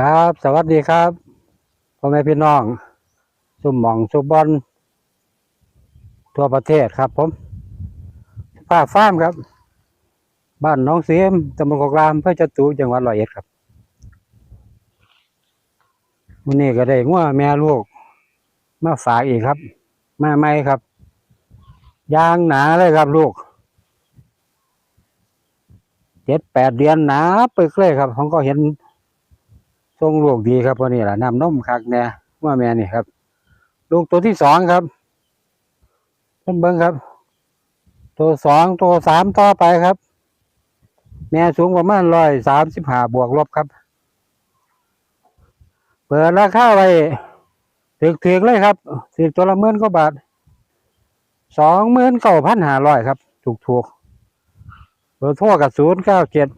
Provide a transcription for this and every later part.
ครับ สวัสดีครับพ่อแม่พี่น้องสุ่มหมองสุบอลทั่วประเทศครับ ผมป้าฟ้ามครับ บ้านน้องเสียมตำบลกกรามเพื่อจะตูจังหวัดร้อยเอ็ดครับวันนี้ก็ได้งัวแม่ลูก มาฝากอีกครับ มาใหม่ครับ ยางหนาเลยครับลูกเจ็ดแปดเดือนหนาปึกเลยครับผมก็เห็น รงลูกดีครับวันนี้แหละน้ำนมคักแน่ว่าแม่นี่ครับ ลูกตัวที่สองครับเพิ่นเบิ้งครับ ตัวสองตัวสามต่อไปครับ แม่สูงประมาณร้อยสามสิบห้าบวกลบครับ เปิดราคาไว้ถึกๆเลยครับสิตัวละหมื่นกว่าบาทสองหมื่นเก้าพันห้าร้อยครับ ถูกๆเบอร์โทรกับศูนย์เก้าเจ็ด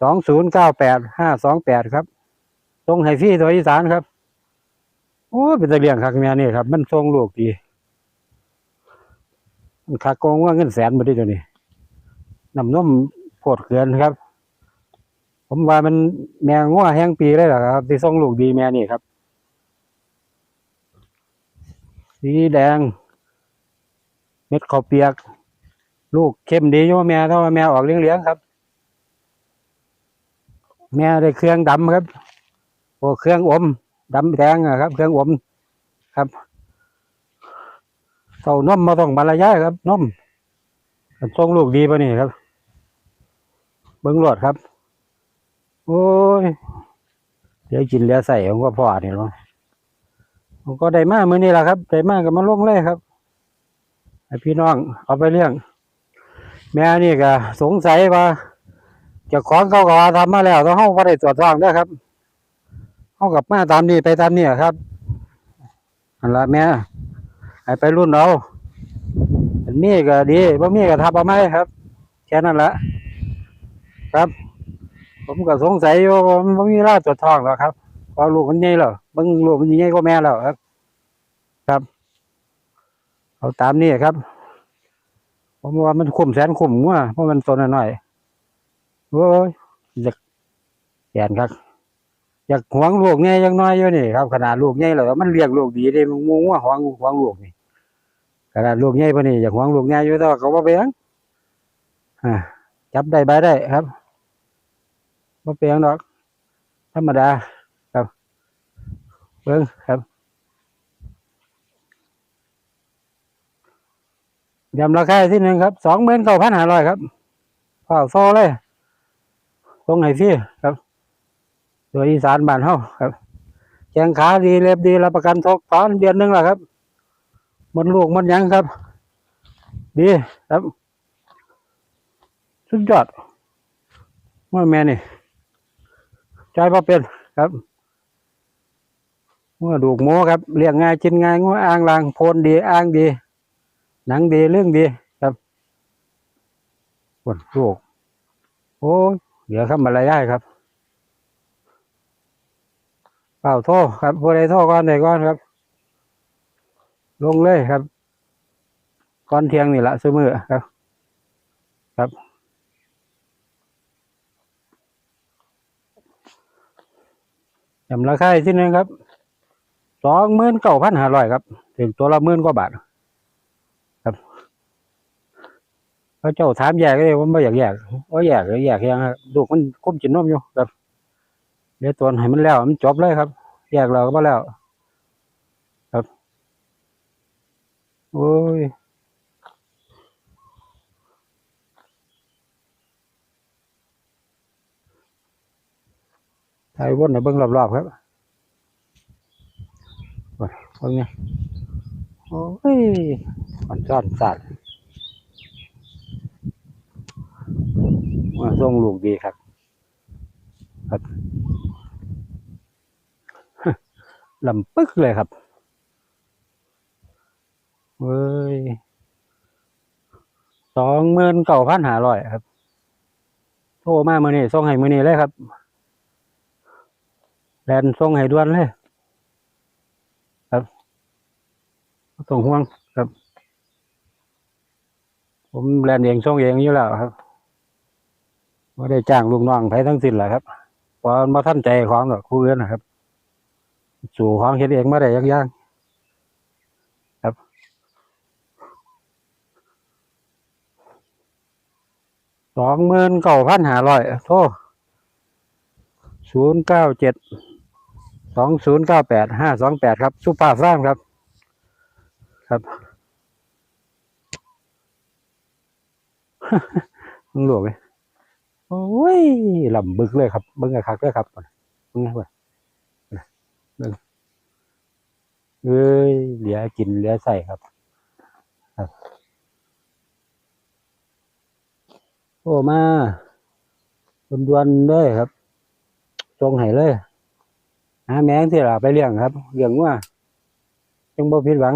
สองศูนย์เก้าแปดห้าสองแปดครับ งไฮฟี่ตัวอีสานครับ โอ้เป็นตะเลียงคักแม่นี่ครับ มันทรงลูกดีมันคักโกงว่าเงินแสนมาได้ตัวนี้น้ำนมโพดเกินครับ ผมว่ามันแมงง้อแห้งปีเลยหรอครับที่ทรงลูกดีแม่นี่ครับ สีแดง เม็ดข้าวเปียก ลูกเข้มดีอยู่แม่เท่าว่าแม่ออกเลี้ยงๆครับ แม่ได้เครื่องดำครับ โอ้เครื่องอมดำแดงอะครับ เครื่องอมครับเต่านมมาต้องบรรยายครับนมทรงลูกดีปะนี่ครับ เบิ้งรวดครับ โอ้ยเดี๋ยวกินเหลือใส่ผมก็พอนี่หรอผมก็ได้มากมือนี้แหละครับได้มากกับมาลงเลยครับให้พี่น้องเอาไปเลี้ยง แม่นี่ก็สงสัยว่าจ้าของเขาก็ว่าทำมาแล้วต้องเข้าไปตรวจสอบด้วยครับ เขากับมาตามนี้ไปตามนี้ครับอันละแม่ให้ไปรุ่นเอาอันนี้ก็ดีบ่มีก็ทับเอาไหมครับ แค่นั้นละครับ ผมก็สงสัยอยู่ว่ามันบ่มีราตรวจท้องหรอครับพราะลูกมันใหญ่แล้วบางลูกมันใหญ่กว่าแม่แล้วครับ ครับเอาตามนี้ครับผมว่ามันคุ้มแสนคุ้มงัวเพราะมันตัวน้อยๆโอ้ยอยากแกนครับ อยากหวงลูกไงยังน้อยอยู่นี่ครับขนาดลูกใหญ่แล้วมันเลี้ยงลูกดีเด้มันงูว่าหวงหวงลูกนี่ขนาดลูกใหญ่ปานนี้อยากหวงลูกใหญ่อยู่แต่ว่าเขาบ่เปียงจับได้ใบได้ครับบ่เปียงดอก ธรรมดาครับเบิ่งครับยำราคาที่หนึ่งครับสองหมื่นเก้าพันห้าร้อยครับเฝ้าโซ่เลยตรงไหนพี่ครับ ตัวอีสานบ้านเฮาครับแข้งขาดีเล็บดีรับประกันทกตอนเดือนหนึงแหล้วครับมันลูกมันยังครับ ดีครับ สุดยอดว่าแม่นี่ใจพอเป็นครับว่าดูกหมูครับเลี้ยงง่ายกินง่ายงัวอ่างลางโพนดีอ่างดี หนังดีเรื่องดีครับปวดลูกโอ้ยเดี๋ยวครับมาลายายครับ เปล่าโทษครับผู้ใดโทษก่อนใดก่อนครับ ลงเลยครับก่อนเทียงนี่ละซื้อมือครับ ครับจำราคาที่นึ่งครับสองหมื่นเก้าพันห้าร้อยครับ ถึงตัวละหมื่นกว่าบาทครับพระเจ้าถามแยกเลยผมไม่อยากแยกว่าแยกหรือแยกยังครับดูกมันคุ้มจินนมอยู่ครับ เดี๋ยวตัวให้มันแล้วมันจบเลยครับ แยกเราก็มาแล้ว ครับโอ้ยถ่ายวนในเบิ้งรอบๆครับโอ้ยเบิ้งเนี่ยโอ้ยอ่อนซ่อนสัตว์ว่าทรงลูกดีครับ ครับ ลำปึ๊กเลยครับเว้ยสองหมื่นเก้าพันห้าร้อยครับ โทรมาเมื่อนี้ส่งให้เมื่อนี้เลยครับแลนส่งให้ด่วนเลย ครับบ่งห่วงครับ ผมแลนเองส่งเองอยู่แล้วครับไม่ได้จ้างลูกน้องไปทั้งสิ้นแหละครับพอมาท่านใจของดอกคู่อื่นนะครับ สู่ของเฮ็ดเองมาได้ยังยังครับสองหมื่นเก้าพันห้าร้อยโทษศูนย์เก้าเจ็ดสองศูนย์เก้าแปดห้าสองแปดครับซุปเปอร์ฟาร์มครับ ครับมึงหลวกเลยโอ้ยลำบึกเลยครับเบิ้งกระคักเลยครับมึงไงวะเบิ้ง เอ้ยเหลือกินเหลือใส่ครับ ครับ โอ้มาดวนๆเลยครับจงให้เลยหาแมงที่เราไปเลี้ยงครับเลี้ยงว่าจงบ่ผิดหวัง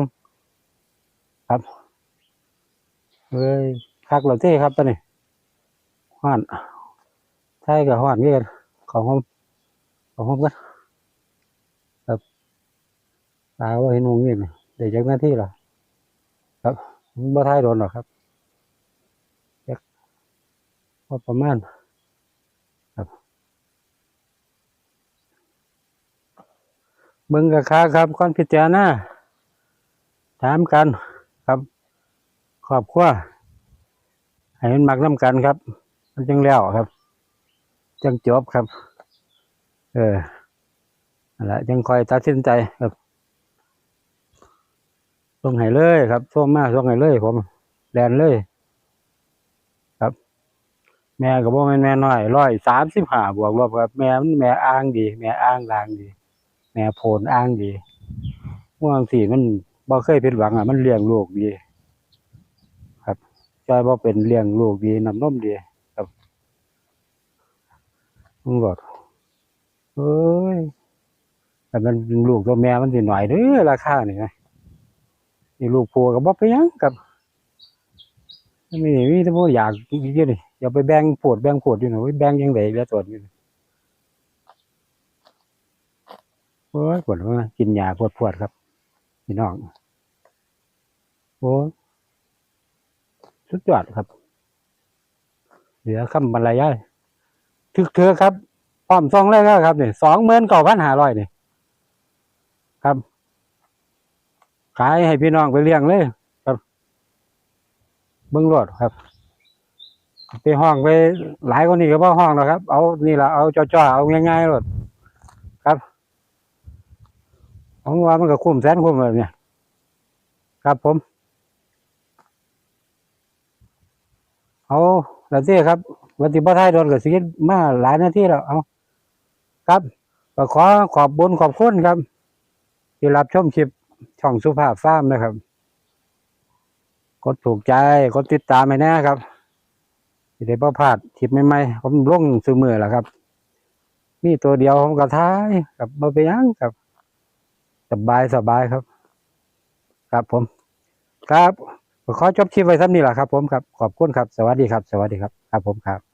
ครับเอ้ยคักเหล่าเท่ครับตอนนี้ห้อนใช่กับห้อนนี่กันของผมของผมกัน ตาว่าเห็นวงนี่นี่เดี๋ยวจากหน้าที่เหรอครับมันบ่ท้ายโดนหรอครับจักพอประมาณครับเบิ่งกับค้าครับก่อนพิจารณาถามกันครับครอบครัวให้มันมักน้ำกันครับ มันจังแล้วครับ จังจบครับ เออแหละจังคอยตัดสินใจครับ ส่งให้เลยครับส่งมาส่งให้เลย ผมแลนเลย ครับ แม่กับพ่อแม่นแม่น้อยร้อยสามสิบห้าบวกลบครับ แม่มันแม่อ้างดี แม่อ้างลางดี แม่โพนอ้างดีม่วงสีมันบ่เคยผิดหวังอะมันเลี้ยงลูกดีครับจอยบ่เป็นเลี้ยงลูกดีน้ำนมดีครับมึงบอกเอ้ยแต่มันเป็นลูกตัวแม่มันสิหน่อยเด้อราคานี่นะ นี่ลูกผัวก็บ่ไปยังกับมีมีแต่บ่อยากอยู่นี่อย่าไปแบ่งปวดแบ่งปวดอยู่หนะไปแบ่งยังไงแล้วตัวนี้โอ้ยปวดว่ากินยาปวดปวดครับพี่น้องโอ้ยสุดยอดครับเหลือคำบรรยายถึกเธอครับพร้อมซองเลยครับเนี่ยสองหมื่นเก้าพันห้าร้อยนี่ครับ ขายให้พี่น้องไปเลี้ยงเลยครับเบิ้งรถครับไปห้องไปหลายกว่านี้ก็บ่ห้องหรอกครับ เอานี่ละเอาจ่อๆเอาง่ายๆรถครับผมว่ามันก็คุ้มแสนคุ้มแบบเนี่ยครับผม เอาแล้วที่ครับวันที่พ่อไทยโดนกับสิกิมาหลายนาทีแล้วเอาครับขอขอบบุญขอบคุณครับ ที่รับชมคลิป ช่องสุภาพฟาร์มนะครับ กดถูกใจ กดติดตามให้แนะครับสิได้บ่พลาดคลิปใหม่ๆผมลงซื้อมือแล้วครับ มีตัวเดียวผมก็ท้ายกับบ่ไปยังครับ สบายสบายครับ ครับผม ครับขอจบคลิปไว้ซ้ำนี้แหละครับ ผมครับ ขอบคุณครับ สวัสดีครับ สวัสดีครับ ครับผมครับ